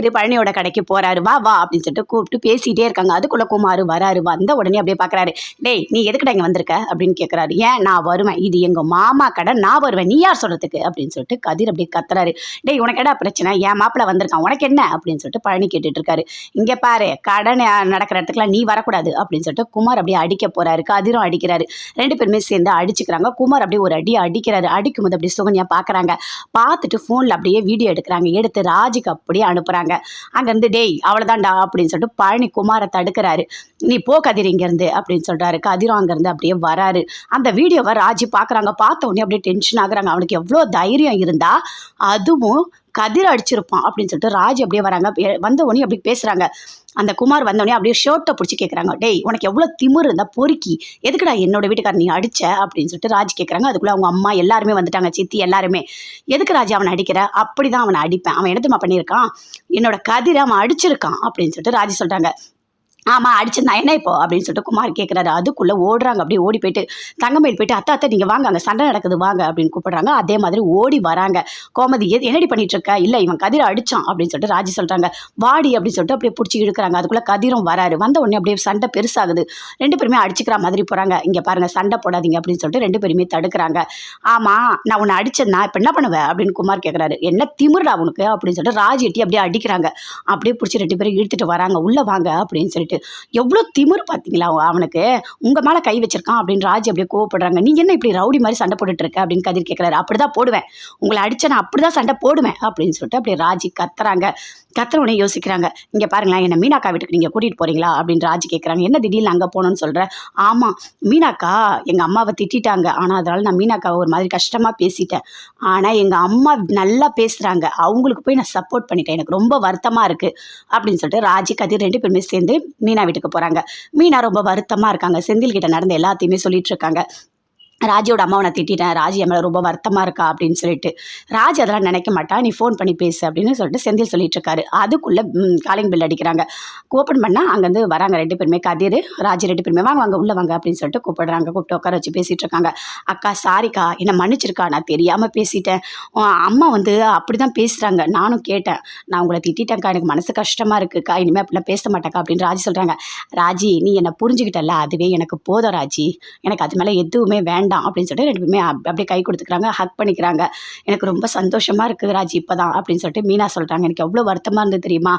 திரு பழனியோட கடைக்கு போறாரு. வா வா அப்படின்னு சொல்லிட்டு கூப்பிட்டு பேசிட்டே இருக்காங்க. அதுக்குள்ள குமார் வராரு. வந்த உடனே அப்படியே பாக்குறாரு. டேய் நீ எதுக்குடா இங்க வந்திருக்க? அப்படின்னு கேட்கறாரு ஏன்? நான் வருவேன். இது எங்க மாமா கடை. நான் வருவேன். நீ யார் சொல்றதுக்கு? அப்படின்னு சொல்லிட்டு கதிர் அப்படியே கத்துறாரு. டேய் உனக்கு என்ன பிரச்சனை? என் மாப்பிள்ள வந்திருக்கான். உனக்கு என்ன? அப்படின்னு சொல்லிட்டு பழனி கேட்டுட்டு இருக்காரு. இங்க பாரு கடை நடக்கிற இடத்துக்குலாம் நீ வரக்கூடாது. அப்படின்னு சொல்லிட்டு குமார் அப்படியே அடிக்க போறாரு. கதிரும் அடிக்கிறாரு. ரெண்டு பேருமே சேர்ந்து அடிச்சுக்கிறாங்க. குமார் அப்படியே ஒரு அடி அடிக்கிறாரு. அடிக்கும் போது அப்படியே சுகன்யா பாக்குறாங்க. பார்த்துட்டு ஃபோனில் அப்படியே வீடியோ எடுக்கிறாங்க. எடுத்து ராஜுக்கு அப்படியே அனுப்புறாங்க. அனுப்புகிறாங்க அங்கேருந்து டேய் அவ்வளோதான்டா அப்படின்னு சொல்லிட்டு பழனி குமாரை தடுக்கிறாரு. நீ போ கதிர் இங்கேருந்து அப்படின்னு சொல்கிறாரு கதிரும் அங்கேருந்து அப்படியே வராரு. அந்த வீடியோவை ராஜி பார்க்குறாங்க பார்த்த உடனே அப்படியே டென்ஷன் ஆகுறாங்க. அவனுக்கு எவ்வளோ தைரியம் இருந்தா அதுவும் கதிர் அடிச்சிருப்பான் அப்படின்னு சொல்லிட்டு ராஜி அப்படியே வராங்க. பே- வந்த உடனே அப்படி பேசுகிறாங்க அந்த குமார் வந்த அப்படியே ஷர்ட்டை பிடிச்சி கேட்குறாங்க டேய் உனக்கு எவ்வளோ திமிர் இருந்தால் பொறுக்கி. எதுக்குடா என்னோட வீட்டுக்காரர் நீ அடிச்ச? அப்படின்னு சொல்லிட்டு ராஜ் கேட்குறாங்க அதுக்குள்ளே அவங்க அம்மா எல்லாருமே வந்துட்டாங்க சித்தி எல்லாருமே. எதுக்கு ராஜா அவனை அடிக்கிற? அப்படி தான் அவனை அடிப்பேன். அவன் எடுத்துமா பண்ணியிருக்கான். என்னோட கதிரை அவன் அடிச்சிருக்கான். அப்படின்னு சொல்லிட்டு ராஜி சொல்கிறாங்க ஆமாம் அடிச்சிருந்தா என்ன இப்போ? அப்படின்னு சொல்லிட்டு குமார் கேட்குறாரு அதுக்குள்ளே ஓடுறாங்க. அப்படியே ஓடி போயிட்டு தங்கமயில் போயிட்டு அத்தை அத்தை நீங்கள் வாங்க அங்கே சண்டை நடக்குது வாங்க அப்படின்னு கூப்பிடுறாங்க. அதே மாதிரி ஓடி வராங்க. கோமதி எது என்னடி பண்ணிட்டு இருக்க இல்லை இவன் கதிரை அடிச்சான் அப்படின்னு சொல்லிட்டு ராஜி சொல்கிறாங்க வாடி அப்படின்னு சொல்லிட்டு அப்படியே பிடிச்சி இழுக்கிறாங்க. அதுக்குள்ளே கதிரும் வராரு. வந்த உடனே அப்படியே சண்டை பெருசாகுது. ரெண்டு பேருமே அடிச்சுக்கிற மாதிரி போகிறாங்க இங்கே பாருங்கள் சண்டை போடாதீங்க அப்படின்னு சொல்லிட்டு ரெண்டு பேருமே தடுக்கிறாங்க. ஆமாம் நான் உன்னை அடிச்சேன்னா இப்போ என்ன பண்ணுவேன் அப்படின்னு குமார் கேட்குறாரு என்ன திமிருடா உனக்கு? அப்படின்னு சொல்லிட்டு ராஜி எட்டி அப்படியே அடிக்கிறாங்க. அப்படியே பிடிச்சி ரெண்டு பேரும் இழுத்துட்டு வராங்க. உள்ளே வாங்க அப்படின்னு சொல்லிட்டு எவ்வளோ திமிர் பார்த்தீங்களா அவனுக்கு? உங்கள் மேலே கை வச்சிருக்கான் அப்படின்னு ராஜ் அப்படியே கோவப்படுறாங்க. நீ என்ன இப்படி ரவுடி மாதிரி சண்டை போட்டுட்டு இருக்க அப்படின்னு கதிர் கேட்குறாரு அப்படி தான் போடுவேன். உங்களை அடிச்சா நான் அப்படி தான் சண்டை போடுவேன் அப்படின்னு சொல்லிட்டு அப்படியே ராஜி கத்துறாங்க. கத்துற உடனே யோசிக்கிறாங்க. இங்கே பாருங்களேன் என்ன மீனாக்கா வீட்டுக்கு நீங்கள் கூட்டிகிட்டு போகிறீங்களா அப்படின்னு ராஜி கேட்குறாங்க என்ன திடீர்னு அங்கே போகணும்னு சொல்கிறேன் ஆமாம் மீனாக்கா எங்கள் அம்மாவை திட்டிட்டாங்க. ஆனால் அதனால் நான் மீனாக்காவை ஒரு மாதிரி கஷ்டமாக பேசிட்டேன். ஆனால் எங்கள் அம்மா நல்லா பேசுகிறாங்க அவங்களுக்கு போய் நான் சப்போர்ட் பண்ணிட்டேன். எனக்கு ரொம்ப வருத்தமாக இருக்குது அப்படின்னு சொல்லிட்டு ராஜி கதிர் ரெண்டு பேருமே சேர்ந்து மீனா வீட்டுக்கு போகிறாங்க மீனா ரொம்ப வருத்தமாக இருக்காங்க. செந்தில் கிட்ட நடந்த எல்லாத்தையுமே சொல்லிட்டு இருக்காங்க. ராஜியோட அம்மாவை நான் திட்டிட்டேன். ராஜி என் மேலே ரொம்ப வருத்தமாக இருக்கா அப்படின்னு சொல்லிட்டு. ராஜ் அதெல்லாம் நினைக்க மாட்டா. நீ ஃபோன் பண்ணி பேசு அப்படின்னு சொல்லிட்டு செந்தில் சொல்லிட்டு இருக்காரு. அதுக்குள்ளே காலிங் பில் அடிக்கிறாங்க. ஓப்பன் பண்ணால் அங்கேருந்து வராங்க ரெண்டு பேருமே. கதிர் ராஜி ரெண்டு பேருமே. வாங்க வாங்க உள்ளே வாங்க அப்படின்னு சொல்லிட்டு கூப்பிடுறாங்க. கூப்பிட்டு உட்கார வச்சு பேசிகிட்டு இருக்காங்க. அக்கா சாரிக்கா என்னை மன்னிச்சிருக்கா? நான் தெரியாமல் பேசிட்டேன். அம்மா வந்து அப்படி தான் பேசுகிறாங்க நானும் கேட்டேன். நான் உங்களை திட்டிட்டேன்க்கா. எனக்கு மனசு கஷ்டமாக இருக்குக்கா. இனிமேல் அப்படிலாம் பேச மாட்டேக்கா அப்படின்னு ராஜி சொல்கிறாங்க ராஜி நீ என்னை புரிஞ்சுக்கிட்டல அதுவே எனக்கு போதும் ராஜி. எனக்கு அது மேலே எதுவுமே வேண்டாம். அப்படின்னு சொல்லிட்டு ரெண்டு பேருமே அப்படியே கை கொடுத்துக்கிறாங்க ஹக் பண்ணிக்கிறாங்க. எனக்கு ரொம்ப சந்தோஷமாக இருக்குது ராஜி இப்போ தான் அப்படின்னு சொல்லிட்டு மீனா சொல்கிறாங்க எனக்கு எவ்வளோ வருத்தமாக இருந்தது தெரியுமா?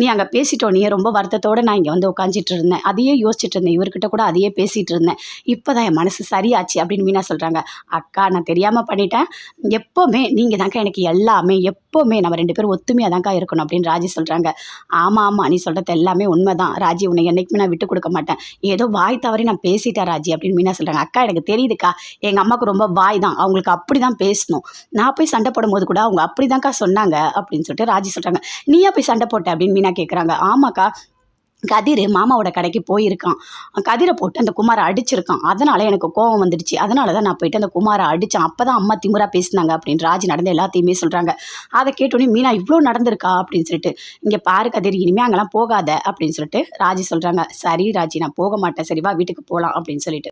நீ அங்கே பேசிட்டோம் நீ ரொம்ப வருத்தத்தோடு நான் இங்கே வந்து உட்காந்துட்டு இருந்தேன். அதையே யோசிச்சுட்டு இருந்தேன். இவர்கிட்ட கூட அதையே பேசிகிட்டு இருந்தேன். இப்போ தான் என் மனசு சரியாச்சு அப்படின்னு மீனா சொல்கிறாங்க அக்கா நான் தெரியாமல் பண்ணிட்டேன். எப்போவுமே நீங்கள் தாங்க எனக்கு எல்லாமே எப்போவுமே நம்ம ரெண்டு பேரும் ஒத்துமையாக தான்க்கா இருக்கணும் அப்படின்னு ராஜி சொல்கிறாங்க ஆமாம் ஆமாம் நீ சொல்கிறது எல்லாமே உண்மை தான் ராஜி உன்னை என்றைக்குமே நான் விட்டு கொடுக்க மாட்டேன். ஏதோ வாய் தவறி நான் பேசிட்டேன் ராஜி அப்படின்னு மீனா சொல்கிறாங்க அக்கா எனக்கு தெரியுதுக்கா. எங்கள் அம்மாவுக்கு ரொம்ப வாய் தான் அவங்களுக்கு அப்படி தான் பேசணும். நான் போய் சண்டை போடும்போது கூட அவங்க அப்படி தான்க்கா சொன்னாங்க அப்படின்னு சொல்லிட்டு ராஜி சொல்கிறாங்க நீயா போய் சண்டை போட்ட அப்படின்னு மீனா கேட்குறாங்க ஆமாக்கா கதிர் மாமாவோட கடைக்கு போயிருக்கான். கதிரை போட்டு அந்த குமாரை அடிச்சிருக்கான். அதனால் எனக்கு கோவம் வந்துடுச்சு. அதனால தான் நான் போயிட்டு அந்த குமாரை அடித்தேன் அப்போ தான் அம்மா திமுறா பேசினாங்க அப்படின்னு ராஜி நடந்த எல்லாத்தையுமே சொல்கிறாங்க அதை கேட்டோன்னே மீனா இவ்வளோ நடந்திருக்கா? அப்படின்னு சொல்லிட்டு இங்கே பாரு கதிர் இனிமேல் அங்கெல்லாம் போகாத. அப்படின்னு சொல்லிட்டு ராஜி சொல்கிறாங்க சரி ராஜி நான் போக மாட்டேன். சரிவா வீட்டுக்கு போகலாம் அப்படின்னு சொல்லிட்டு.